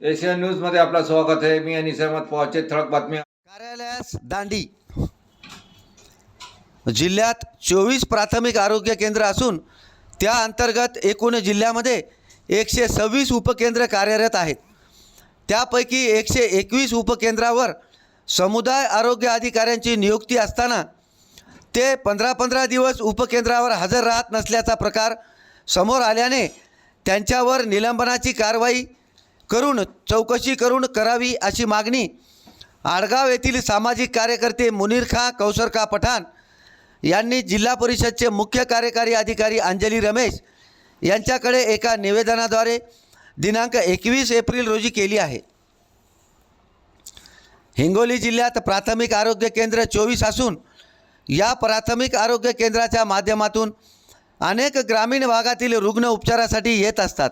Asian न्यूजमध्ये आपलं स्वागत आहे. मी अनिस अहमद पवारचे ठळक बातम्या कार्यालयास दांडी. जिल्ह्यात चोवीस प्राथमिक आरोग्य केंद्र असून त्या अंतर्गत एकूण जिल्ह्यामध्ये एकशे सव्वीस उपकेंद्र कार्यरत आहेत. त्यापैकी एकशे एकवीस उपकेंद्रावर समुदाय आरोग्य अधिकाऱ्यांची नियुक्ती असताना ते पंधरा पंधरा दिवस उपकेंद्रावर हजर राहत नसल्याचा प्रकार समोर आल्याने त्यांच्यावर निलंबनाची कारवाई करून चौकशी करून करावी अशी मागणी आडगाव येथील सामाजिक कार्यकर्ते मुनीर खां कौसरका पठाण यांनी जिल्हा परिषदचे मुख्य कार्यकारी अधिकारी अंजली रमेश यांच्याकडे एका निवेदनाद्वारे दिनांक एकवीस एप्रिल रोजी केली आहे. हिंगोली जिल्ह्यात प्राथमिक आरोग्य केंद्र चोवीस असून या प्राथमिक आरोग्य केंद्राच्या माध्यमातून अनेक ग्रामीण भागातील रुग्ण उपचारासाठी येत असतात.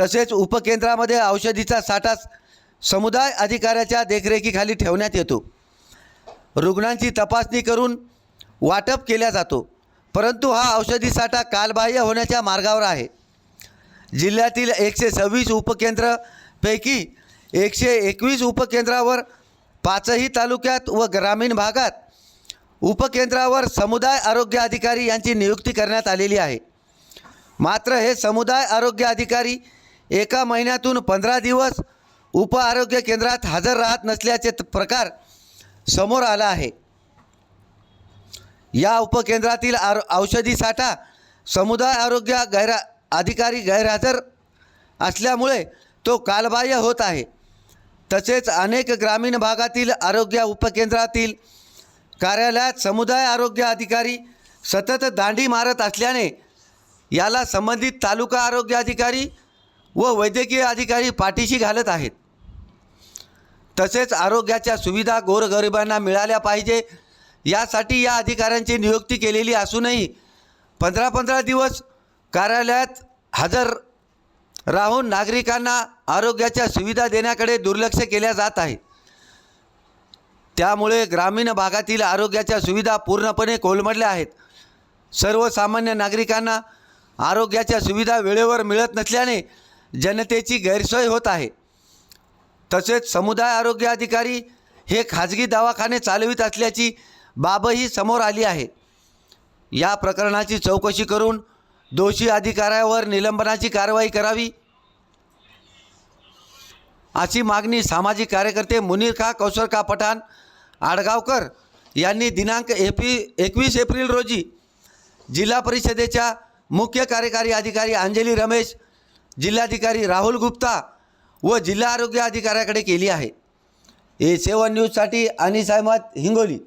तसेच उपकेंद्रामध्ये औषधीचा साठा समुदाय अधिकाऱ्याच्या देखरेखीखाली ठेवण्यात येतो. रुग्णांची तपासणी करून वाटप केला जातो परंतु हा औषधी साठा कालबाह्य होण्याच्या मार्गावर आहे. जिल्ह्यातील एकशे सव्वीस उपकेंद्रपैकी एकशे एकवीस उपकेंद्रावर पाचही तालुक्यात व ग्रामीण भागात उपकेंद्रावर समुदाय आरोग्य अधिकारी यांची नियुक्ती करण्यात आलेली आहे. मात्र हे समुदाय आरोग्य अधिकारी एका महिन्यातून पंधरा दिवस उप आरोग्य केंद्रात हजर राहत नसल्याचे त- प्रकार समोर आला आहे. या उपकेंद्रातील आरो औषधी साठा समुदाय आरोग्य गैर अधिकारी गैरहजर असल्यामुळे तो कालबाह्य होत आहे. तसेच अनेक ग्रामीण भागातील आरोग्य उपकेंद्रातील कार्यालयात समुदाय आरोग्य अधिकारी सतत दांडी मारत असल्याने याला संबंधित तालुका आरोग्य अधिकारी व वैद्यकीय अधिकारी पाठीशी घालत आहेत. तसेच आरोग्याच्या सुविधा गोरगरिबांना मिळाल्या पाहिजे. यासाठी या अधिकाऱ्यांची नियुक्ती केलेली असूनही पंधरा पंधरा दिवस कार्यालयात हजर राहून नागरिकांना आरोग्याच्या सुविधा देण्याकडे दुर्लक्ष केल्या जात आहे. त्यामुळे ग्रामीण भागातील आरोग्याच्या सुविधा पूर्णपणे कोलमडल्या आहेत. सर्वसामान्य नागरिकांना आरोग्याच्या सुविधा वेळेवर मिळत नसल्याने जनतेची गैरसोय होत आहे. तसेच समुदाय आरोग्य अधिकारी हे खाजगी दवाखाने चालवित असल्याची बाबही समोर आली आहे. या प्रकरणाची चौकशी करून दोषी अधिकाऱ्यावर निलंबनाची कारवाई करावी. अशी मागणी सामाजिक कार्यकर्ते मुनीर खा कौशर का पठाण आडगावकर यांनी दिनांक एप्रि एकवीस एप्रिल रोजी जिल्हा परिषदेच्या मुख्य कार्यकारी अधिकारी अंजली रमेश जिल्हाधिकारी राहुल गुप्ता व जिल्हा आरोग्य अधिकाऱ्याकडे केली आहे. ए सेवन न्यूजसाठी अनिस अहमद हिंगोली.